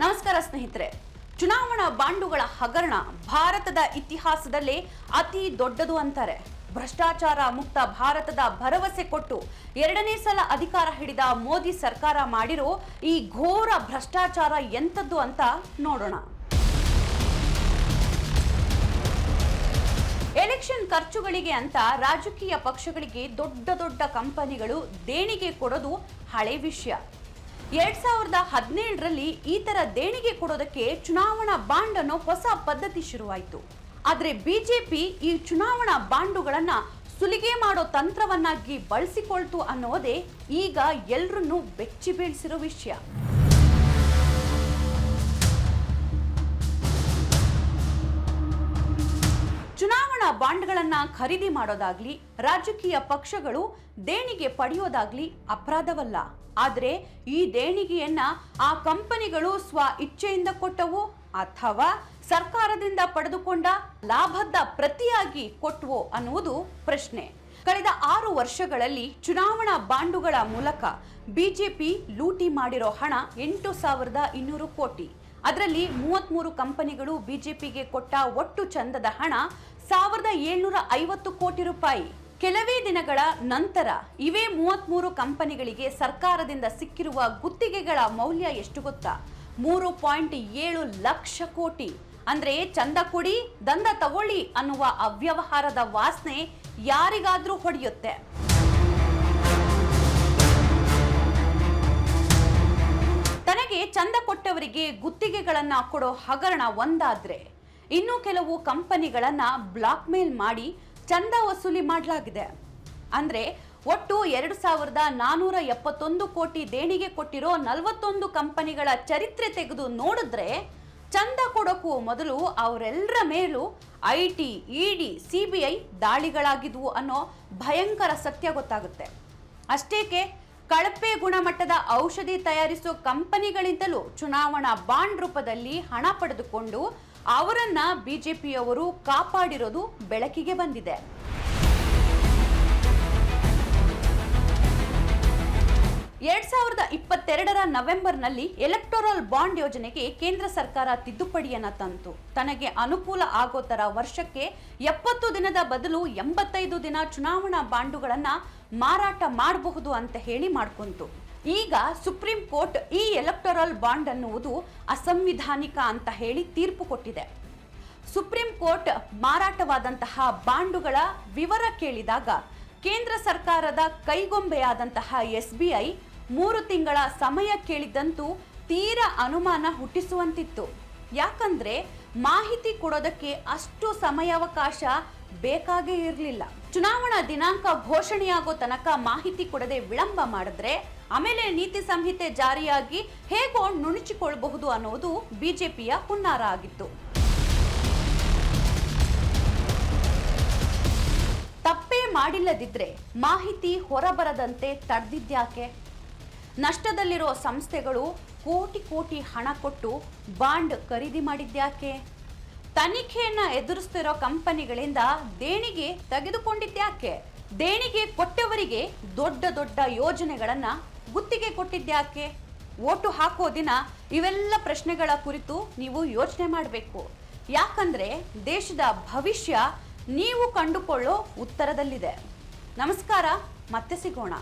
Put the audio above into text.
ನಮಸ್ಕಾರ ಸ್ನೇಹಿತರೆ. ಚುನಾವಣಾ ಬಾಂಡುಗಳ ಹಗರಣ ಭಾರತದ ಇತಿಹಾಸದಲ್ಲೇ ಅತಿ ದೊಡ್ಡದು ಅಂತಾರೆ. ಭ್ರಷ್ಟಾಚಾರ ಮುಕ್ತ ಭಾರತದ ಭರವಸೆ ಕೊಟ್ಟು ಎರಡನೇ ಸಲ ಅಧಿಕಾರ ಹಿಡಿದ ಮೋದಿ ಸರ್ಕಾರ ಮಾಡಿರೋ ಈ ಘೋರ ಭ್ರಷ್ಟಾಚಾರ ಎಂಥದ್ದು ಅಂತ ನೋಡೋಣ. ಎಲೆಕ್ಷನ್ ಖರ್ಚುಗಳಿಗೆ ಅಂತ ರಾಜಕೀಯ ಪಕ್ಷಗಳಿಗೆ ದೊಡ್ಡ ದೊಡ್ಡ ಕಂಪನಿಗಳು ದೇಣಿಗೆ ಕೊಡೋದು ಹಳೆ ವಿಷಯ. ಎರಡ್ ಸಾವಿರದ ಹದಿನೇಳರಲ್ಲಿ ಈ ತರ ದೇಣಿಗೆ ಕೊಡೋದಕ್ಕೆ ಚುನಾವಣಾ ಬಾಂಡ್ ಅನ್ನೋ ಹೊಸ ಪದ್ಧತಿ ಶುರುವಾಯಿತು. ಆದ್ರೆ ಬಿಜೆಪಿ ಈ ಚುನಾವಣಾ ಬಾಂಡುಗಳನ್ನ ಸುಲಿಗೆ ಮಾಡೋ ತಂತ್ರವನ್ನಾಗಿ ಬಳಸಿಕೊಳ್ತು ಅನ್ನೋದೇ ಈಗ ಎಲ್ರನ್ನೂ ಬೆಚ್ಚಿ ಬೀಳಿಸಿರೋ ವಿಷಯ. ಬಾಂಡ್ಗಳನ್ನ ಖರೀದಿ ಮಾಡೋದಾಗ್ಲಿ, ರಾಜಕೀಯ ಪಕ್ಷಗಳು ದೇಣಿಗೆ ಪಡೆಯೋದಾಗ್ಲಿ ಅಪರಾಧವಲ್ಲ. ಆದರೆ ಈ ದೇಣಿಗೆಯನ್ನ ಆ ಕಂಪನಿಗಳು ಸ್ವ ಇಚ್ಛೆಯಿಂದ ಕೊಟ್ಟವು ಅಥವಾ ಸರ್ಕಾರದಿಂದ ಪಡೆದುಕೊಂಡ ಲಾಭದ ಪ್ರತಿಯಾಗಿ ಕೊಟ್ಟವು ಅನ್ನುವುದು ಪ್ರಶ್ನೆ. ಕಳೆದ ಆರು ವರ್ಷಗಳಲ್ಲಿ ಚುನಾವಣಾ ಬಾಂಡುಗಳ ಮೂಲಕ ಬಿಜೆಪಿ ಲೂಟಿ ಮಾಡಿರೋ ಹಣ ಎಂಟು ಸಾವಿರದ ಇನ್ನೂರು ಕೋಟಿ. ಅದರಲ್ಲಿ ಮೂವತ್ಮೂರು ಕಂಪನಿಗಳು ಬಿಜೆಪಿಗೆ ಕೊಟ್ಟ ಒಟ್ಟು ಚಂದದ ಹಣ ಸಾವಿರದ ಏಳ್ನೂರ ಐವತ್ತು ಕೋಟಿ ರೂಪಾಯಿ. ಕೆಲವೇ ದಿನಗಳ ನಂತರ ಇವೇ ಮೂವತ್ಮೂರು ಕಂಪನಿಗಳಿಗೆ ಸರ್ಕಾರದಿಂದ ಸಿಕ್ಕಿರುವ ಗುತ್ತಿಗೆಗಳ ಮೌಲ್ಯ ಎಷ್ಟು ಗೊತ್ತಾ? ಮೂರು ಪಾಯಿಂಟ್ ಏಳು ಲಕ್ಷ ಕೋಟಿ. ಅಂದ್ರೆ ಚಂದ ಕೊಡಿ ದಂದ ತಗೊಳ್ಳಿ ಅನ್ನುವ ಅವ್ಯವಹಾರದ ವಾಸನೆ ಯಾರಿಗಾದರೂ ಹೊಡೆಯುತ್ತೆ. ಚಂದ ಕೊಟ್ಟವರಿಗೆ ಗುತ್ತಿಗೆಗಳನ್ನು ಕೊಡೋ ಹಗರಣ ಒಂದಾದ್ರೆ ಇನ್ನು ಕೆಲವು ಕಂಪನಿಗಳನ್ನು ಬ್ಲಾಕ್ ಮೇಲ್ ಮಾಡಿ ಚಂದ ವಸೂಲಿ ಮಾಡಲಾಗಿದೆ. ಅಂದ್ರೆ ಒಟ್ಟು ಎರಡು ಸಾವಿರದ ನಾನೂರ ಎಪ್ಪತ್ತೊಂದು ಕೋಟಿ ದೇಣಿಗೆ ಕೊಟ್ಟಿರೋ ನಲವತ್ತೊಂದು ಕಂಪನಿಗಳ ಚರಿತ್ರೆ ತೆಗೆದು ನೋಡಿದ್ರೆ ಚಂದ ಕೊಡೋಕ್ಕೂ ಮೊದಲು ಅವರೆಲ್ಲರ ಮೇಲೂ ಐ ಟಿ ಇಡಿ, ಸಿಬಿಐ ದಾಳಿಗಳಾಗಿದ್ವು ಅನ್ನೋ ಭಯಂಕರ ಸತ್ಯ ಗೊತ್ತಾಗುತ್ತೆ. ಅಷ್ಟೇಕೆ ಕಳಪೆ ಗುಣಮಟ್ಟದ ಔಷಧಿ ತಯಾರಿಸೋ ಕಂಪನಿಗಳಿಂದಲೂ ಚುನಾವಣಾ ಬಾಂಡ್ ರೂಪದಲ್ಲಿ ಹಣ ಪಡೆದುಕೊಂಡು ಅವರನ್ನ ಬಿಜೆಪಿಯವರು ಕಾಪಾಡಿರೋದು ಬೆಳಕಿಗೆ ಬಂದಿದೆ. ಇಪ್ಪತ್ತೆರಡರ ನವೆಂಬರ್ನಲ್ಲಿ ಎಲೆಕ್ಟೋರಲ್ ಬಾಂಡ್ ಯೋಜನೆಗೆ ಕೇಂದ್ರ ಸರ್ಕಾರ ತಿದ್ದುಪಡಿಯನ್ನ ತಂತು. ತನಗೆ ಅನುಕೂಲ ಆಗೋ ತರ ವರ್ಷಕ್ಕೆ ಎಪ್ಪತ್ತು ದಿನದ ಬದಲು ಎಂಬತ್ತೈದು ದಿನ ಚುನಾವಣಾ ಬಾಂಡುಗಳನ್ನ ಮಾರಾಟ ಮಾಡಬಹುದು ಅಂತ ಹೇಳಿ ಮಾಡ್ಕೊಂತು. ಈಗ ಸುಪ್ರೀಂ ಕೋರ್ಟ್ ಈ ಎಲೆಕ್ಟೋರಲ್ ಬಾಂಡ್ ಅನ್ನುವುದು ಅಸಂವಿಧಾನಿಕ ಅಂತ ಹೇಳಿ ತೀರ್ಪು ಕೊಟ್ಟಿದೆ. ಸುಪ್ರೀಂ ಕೋರ್ಟ್ ಮಾರಾಟವಾದಂತಹ ಬಾಂಡುಗಳ ವಿವರ ಕೇಳಿದಾಗ ಕೇಂದ್ರ ಸರ್ಕಾರದ ಕೈಗೊಂಬೆಯಾದಂತಹ ಎಸ್ ಬಿ ಐ ಮೂರು ತಿಂಗಳ ಸಮಯ ಕೇಳಿದ್ದಂತೂ ತೀರ ಅನುಮಾನ ಹುಟ್ಟಿಸುವಂತಿತ್ತು. ಯಾಕಂದ್ರೆ ಮಾಹಿತಿ ಕೊಡೋದಕ್ಕೆ ಅಷ್ಟು ಸಮಯಾವಕಾಶ ಬೇಕಾಗೇ ಇರಲಿಲ್ಲ. ಚುನಾವಣಾ ದಿನಾಂಕ ಘೋಷಣೆಯಾಗೋ ತನಕ ಮಾಹಿತಿ ಕೊಡದೆ ವಿಳಂಬ ಮಾಡಿದ್ರೆ ಆಮೇಲೆ ನೀತಿ ಸಂಹಿತೆ ಜಾರಿಯಾಗಿ ಹೇಗೋ ನುಣುಚಿಕೊಳ್ಳಬಹುದು ಅನ್ನೋದು ಬಿಜೆಪಿಯ ಹುನ್ನಾರ ಆಗಿತ್ತು. ತಪ್ಪೇ ಮಾಡಿಲ್ಲದಿದ್ರೆ ಮಾಹಿತಿ ಹೊರಬರದಂತೆ ತಡೆದಿದ್ಯಾಕೆ ನಷ್ಟದಲ್ಲಿರೋ ಸಂಸ್ಥೆಗಳು ಕೋಟಿ ಕೋಟಿ ಹಣ ಕೊಟ್ಟು ಬಾಂಡ್ ಖರೀದಿ ಮಾಡಿದ್ಯಾಕೆ? ತನಿಖೆಯನ್ನು ಎದುರಿಸ್ತಿರೋ ಕಂಪನಿಗಳಿಂದ ದೇಣಿಗೆ ತೆಗೆದುಕೊಂಡಿದ್ಯಾಕೆ? ದೇಣಿಗೆ ಕೊಟ್ಟವರಿಗೆ ದೊಡ್ಡ ದೊಡ್ಡ ಯೋಜನೆಗಳನ್ನು ಗುತ್ತಿಗೆ ಕೊಟ್ಟಿದ್ಯಾಕೆ? ಓಟು ಹಾಕೋ ದಿನ ಇವೆಲ್ಲ ಪ್ರಶ್ನೆಗಳ ಕುರಿತು ನೀವು ಯೋಚನೆ ಮಾಡಬೇಕು. ಯಾಕಂದ್ರೆ ದೇಶದ ಭವಿಷ್ಯ ನೀವು ಕಂಡುಕೊಳ್ಳೋ ಉತ್ತರದಲ್ಲಿದೆ. ನಮಸ್ಕಾರ, ಮತ್ತೆ ಸಿಗೋಣ.